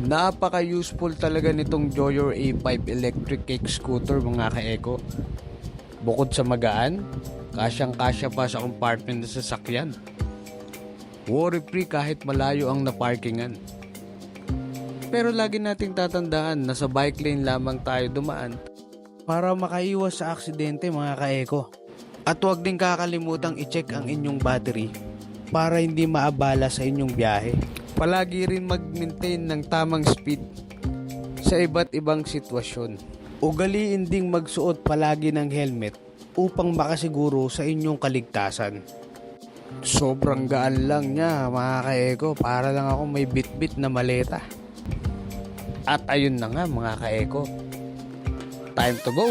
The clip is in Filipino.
Napaka-useful talaga nitong Joyor A5 electric cake scooter mga ka-eco. Bukod sa magaan, kasyang-kasya pa sa compartment ng sasakyan. Worry free kahit malayo ang naparkingan. Pero lagi nating tatandaan na sa bike lane lamang tayo dumaan para makaiwas sa aksidente mga ka-eco. At huwag din kakalimutang i-check ang inyong battery para hindi maabala sa inyong biyahe. Palagi rin mag-maintain ng tamang speed sa iba't ibang sitwasyon. Ugaliin ding magsuot palagi ng helmet upang makasiguro sa inyong kaligtasan. Sobrang gaan lang niya mga ka-eco para lang ako may bit-bit na maleta. At ayun na nga mga ka-eco. Time to go!